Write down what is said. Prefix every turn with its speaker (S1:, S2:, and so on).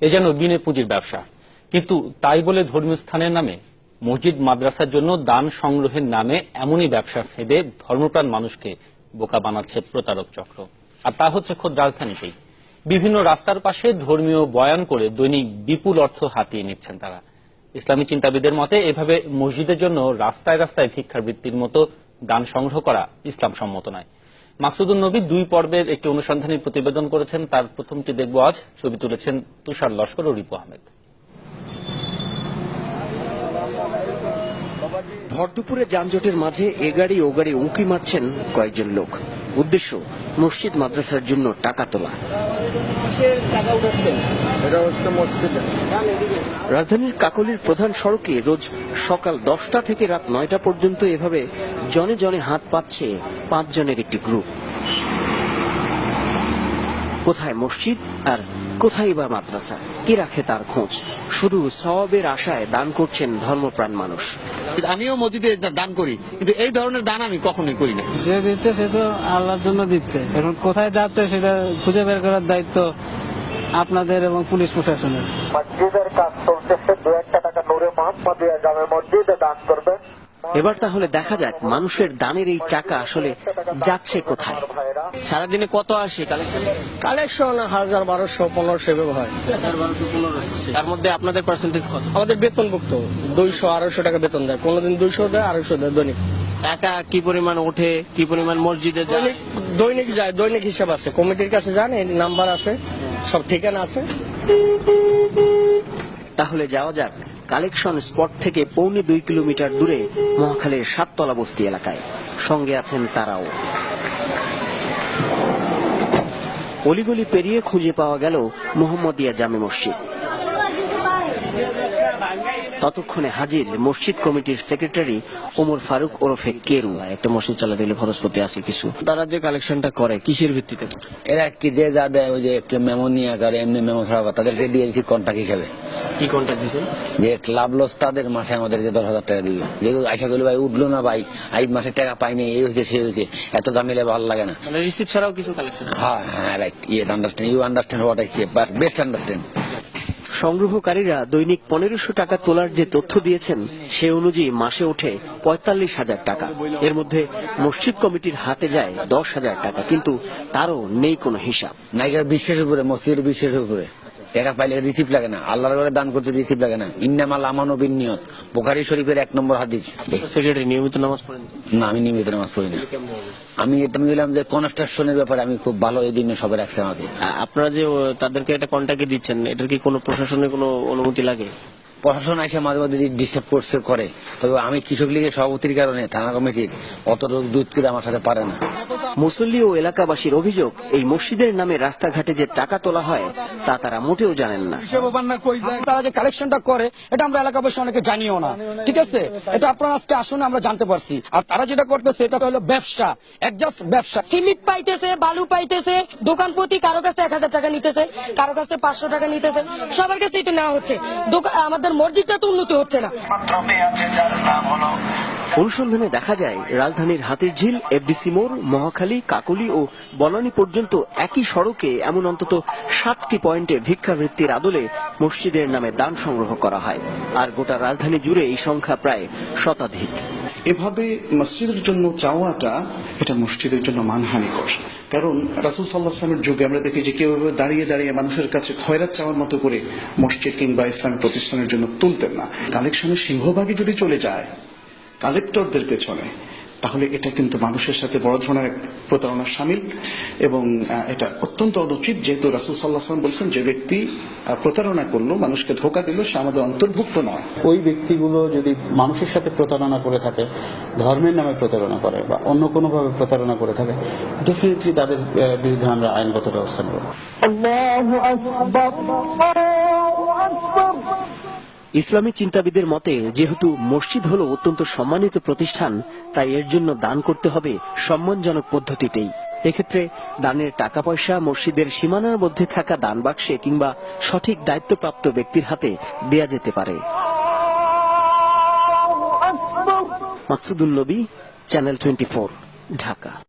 S1: এ যেন বিনে পুঁজির ব্যবসা। কিন্তু তাই বলে ধর্মীয় স্থানের নামে, মসজিদ, মাদ্রাসার জন্য দান সংগ্রহের নামে এমনই ব্যবসা ফেদে ধর্মপ্রাণ মানুষকে বোকা বানাচ্ছে প্রতারক চক্র। আর তা হচ্ছে খোদ রাজধানীতেই। বিভিন্ন রাস্তার পাশে ধর্মীয় বয়ান করে দৈনিক বিপুল অর্থ হাতিয়ে নিচ্ছেন তারা। ইসলামী চিন্তাবিদের মতে, এভাবে মসজিদের জন্য রাস্তায় রাস্তায় ভিক্ষাবৃত্তির মতো দান সংগ্রহ করা ইসলাম সম্মত নয়। মাকসুদুল নবী দুই পর্বের একটি অনুসন্ধানী প্রতিবেদন করেছেন। তার প্রথমটি দেখব আজ। ছবি তুলেছেন তুষার লস্কর ও রিপু আহমেদ।
S2: ভরদুপুরে যানজটের মাঝে এ গাড়ি ও গাড়ি উঁকি মারছেন কয়েকজন লোক। উদ্দেশ্য মসজিদ মাদ্রাসার জন্য টাকা তোলা। রাজধানীর কাকলির প্রধান সড়কে রোজ সকাল দশটা থেকে রাত নয়টা পর্যন্ত এভাবে জনে জনে হাত পাচ্ছে পাঁচজনের একটি গ্রুপ। কোথায় মসজিদ আর কোথায় বা মাদ্রাসা? কি রাখে তার খোঁজ? শুধু সওয়াবের আশায় দান করছেন ধর্মপ্রাণ মানুষ।
S3: আমিও মসজিদে দান করি কিন্তু এই ধরনের দান আমি কখনোই করি না।
S4: যে দিচ্ছে সে তো আল্লাহর জন্য দিচ্ছে। এখন কোথায় যাচ্ছে সেটা খুঁজে বের করার দায়িত্ব আপনাদের এবং পুলিশ প্রশাসনের।
S5: মসজিদের কাজ চলতেছে দু একটা টাকা নূরে মোহাম্মদিয়া জামে মসজিদে দান করবেন
S2: এবার তাহলে দেখা যাক মানুষের দানের এই টাকা আসলে যাচ্ছে কোথায়। সারাদিনে কত আসে কালেকশন
S6: কালেকশন হাজার বারোশো পনেরোশো এভাবে হয়।
S2: তার মধ্যে আপনাদের পার্সেন্টেজ কত?
S6: আমাদের বেতনভুক্ত। দুইশো আড়াইশো টাকা বেতন দেয়। কোনোদিন দুইশো দেয় আড়াইশো দেয় দৈনিক।
S2: টাকা কি পরিমাণ ওঠে কি পরিমাণ মসজিদে যায়?
S6: দৈনিক দৈনিক যায় দৈনিক হিসাব আছে। কমিটির কাছে যান এই নাম্বার আছে সব ঠিকানা আছে।
S2: তাহলে যাওয়া যাক। কালেকশন স্পট থেকে পৌনে দুই কিলোমিটার দূরে মহাখালীর সাততলা বস্তি এলাকায়। সঙ্গে আছেন তারাও। অলিগলি পেরিয়ে খুঁজে পাওয়া গেল মোহাম্মদিয়া জামে মসজিদ। ততক্ষণে হাজির মসজিদ কমিটির সেক্রেটারি ওমর ফারুক ওরফে কেরু। একটা মসজিদ চালাতে গেলে খরচপতি আছে কিছু। তারা যে কালেকশনটা করে কিসের ভিত্তিতে?
S3: এরা কি যে যা দেয় ওই যে মেমো নিয়ে করে এমনি মেমো ছাড়া তাদেরকে দিয়ে দিচ্ছি কন্ট্রাক্ট হিসাবে
S2: কি কন্ট্যাক্ট দিচ্ছেন
S3: যে ক্লাব লস তাদের মাসে আমাদেরকে দশ হাজার টাকা দিবে। যেহেতু আশা করি ভাই উঠল না ভাই এই মাসে টাকা পাইনি এই হয়েছে সে হয়েছে এত দাম মিলে ভালো লাগে না।
S2: রিসিভ ছাড়াও কিছু কালেকশন
S3: হ্যাঁ হ্যাঁ রাইট ইয়ে understand you understand what I say but best understand
S2: সংগ্রহকারীরা দৈনিক পনেরোশো টাকা তোলার যে তথ্য দিয়েছেন, সে অনুযায়ী মাসে ওঠে পঁয়তাল্লিশ হাজার টাকা। এর মধ্যে মসজিদ কমিটির হাতে যায় দশ হাজার টাকা, কিন্তু তারও নেই কোনো হিসাব।
S3: নায়িকার বিশ্বাসের উপরে, মসজিদের বিশ্বাসের উপরে। টাকা পাইলে রিসিভ লাগে না। আল্লাহর ঘরে দান করতে রিসিভ লাগে না। ইন্নামাল আমানো বিনিয়ত বোখারি শরীফের এক নম্বর হাদিস।
S2: সেক্রেটারি নিয়মিত নামাজ পড়েন
S3: না আমি নিয়মিত নামাজ পড়ি না। আমি আমি বললাম যে কনস্ট্রাকশনের ব্যাপারে আমি খুব ভালো এই দিনে সবাই রাখছে আমাকে।
S2: আপনারা যে তাদেরকে একটা কন্ট্যাক্টে দিচ্ছেন এটার কি কোনো প্রশাসনের কোনো অনুমতি লাগে?
S3: প্রশাসন এসে মাঝে মাঝে ডিস্টার্ব করছে করে। তবে আমি কৃষক লীগের সভাপতির কারণে থানা কমিটির অত দুধ করে আমার সাথে পারে না।
S2: মুসল্লি ও এলাকাবাসীর অভিযোগ এই মসজিদের নামে রাস্তাঘাটে যে টাকা তোলা হয় তা তারা মোটেও জানেন না।
S7: তারা যে কালেকশনটা করে এটা আমরা এলাকাবাসী অনেকে জানিও না। ঠিক আছে? এটা আপনারা আজকে আসুন আমরা জানতে পারছি। আর তারা যেটা করতেছে এটা হলো ব্যবসা। একজাস্ট ব্যবসা।
S8: সিমেন্ট পাইতেছে বালু পাইতেছে দোকান প্রতি কারও কাছে এক হাজার টাকা নিতেছে কারও কাছে পাঁচশো টাকা নিতেছে সবার কাছে এটা নেওয়া হচ্ছে। আমাদের মসজিদটা তো উন্নতি হচ্ছে না।
S2: অনুসন্ধানে দেখা যায়, রাজধানীর হাতির ঝিল এফডিসি মোড়, মহাখালী, কাকলি ও বনানী পর্যন্ত একই সড়কে এমন অন্তত সাতটি পয়েন্টে ভিক্ষাবৃত্তির আদলে মসজিদের নামে দান সংগ্রহ করা হয়। আর গোটা রাজধানী জুড়ে এই সংখ্যা প্রায় শতাধিক।
S9: এভাবে মসজিদের জন্য চাওয়াটা এটা মসজিদের জন্য মানহানিকর। কারণ রাসুল সাল্লাহ আসলামের যুগে আমরা দেখি যে কেউ দাঁড়িয়ে দাঁড়িয়ে মানুষের কাছে খয়রাত চাওয়ার মতো করে মসজিদ কিংবা ইসলামী প্রতিষ্ঠানের জন্য তুলতেন না। কালেকশনের সিংহভাগই যদি চলে যায় কালেক্টরদের পেছনে তাহলে এটা কিন্তু মানুষের সাথে বড় ধরনের প্রতারণার সামিল এবং এটা অত্যন্ত অনুচিত। যেহেতু রাসুল সাল্লাহ আসলাম বলছেন যে ব্যক্তি প্রতারণা করল মানুষকে ধোকা দিল সে আমাদের অন্তর্ভুক্ত নয়।
S10: ওই ব্যক্তিগুলো যদি মানুষের সাথে প্রতারণা করে থাকে ধর্মের নামে প্রতারণা করে বা অন্য কোনোভাবে প্রতারণা করে থাকে ডেফিনেটলি তাদের বিরুদ্ধে আমরা আইনগত ব্যবস্থা নেব।
S2: ইসলামী চিন্তাবিদের মতে, যেহেতু মসজিদ হলো অত্যন্ত সম্মানিত প্রতিষ্ঠান, তাই এর জন্য দান করতে হবে সম্মানজনক পদ্ধতিতেই। এক্ষেত্রে দানের টাকা পয়সা মসজিদের সীমানার মধ্যে থাকা দান বাক্সে কিংবা সঠিক দায়িত্বপ্রাপ্ত ব্যক্তির হাতে দেয়া যেতে পারে। মাকসুদুল নবী, চ্যানেল টোয়েন্টি ঢাকা।